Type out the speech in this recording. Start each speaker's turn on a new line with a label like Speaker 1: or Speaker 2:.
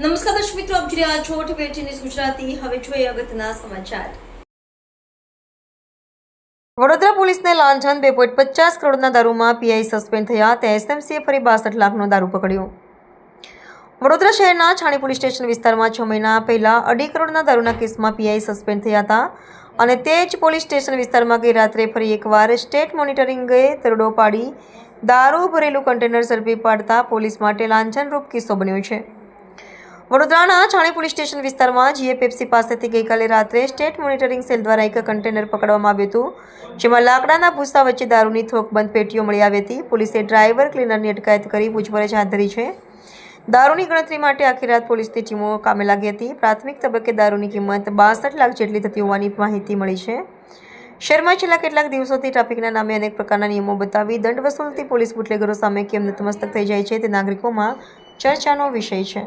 Speaker 1: નમસ્કાર દર્શક મિત્રો, આપ જોઈ રહ્યા છો ટીવી ન્યૂઝ ગુજરાતી. હવે જોઈએ અગત્યના સમાચાર. વડોદરા પોલીસને લાંછન બે પોઈન્ટ પચાસ કરોડના દારૂમાં પીઆઈ સસ્પેન્ડ થયા. ત્યાં એસએમસીએ ફરી બાસઠ લાખનો દારૂ પકડ્યો. વડોદરા શહેરના છાણી પોલીસ સ્ટેશન વિસ્તારમાં છ મહિના પહેલાં અઢી કરોડના દારૂના કેસમાં પીઆઈ સસ્પેન્ડ થયા હતા અને તે જ પોલીસ સ્ટેશન વિસ્તારમાં ગઈ રાત્રે ફરી એકવાર સ્ટેટ મોનિટરિંગે તરડો પાડી દારૂ ભરેલું કન્ટેનર ઝડપી પાડતા પોલીસ માટે લાંછનરૂપ કિસ્સો બન્યો છે. વડોદરાના છાણી પોલીસ સ્ટેશન વિસ્તારમાં જીએપીએફસી પાસેથી ગઈકાલે રાત્રે સ્ટેટ મોનિટરિંગ સેલ દ્વારા એક કન્ટેનર પકડવામાં આવ્યું હતું, જેમાં લાકડાના ભૂસા વચ્ચે દારૂની થોકબંધ પેટીઓ મળી આવી હતી. પોલીસે ડ્રાઈવર ક્લીનરની અટકાયત કરી પૂછપરછ હાથ ધરી છે. દારૂની ગણતરી માટે આખી રાત પોલીસની ટીમો કામે લાગી હતી. પ્રાથમિક તબક્કે દારૂની કિંમત બાસઠ લાખ જેટલી થતી હોવાની માહિતી મળી છે. શહેરમાં છેલ્લા કેટલાક દિવસોથી ટ્રાફિકના નામે અનેક પ્રકારના નિયમો બતાવી દંડ વસૂલતી પોલીસ બુટલેગરો સામે કેમ નતમસ્તક થઈ જાય છે તે નાગરિકોમાં ચર્ચાનો વિષય છે.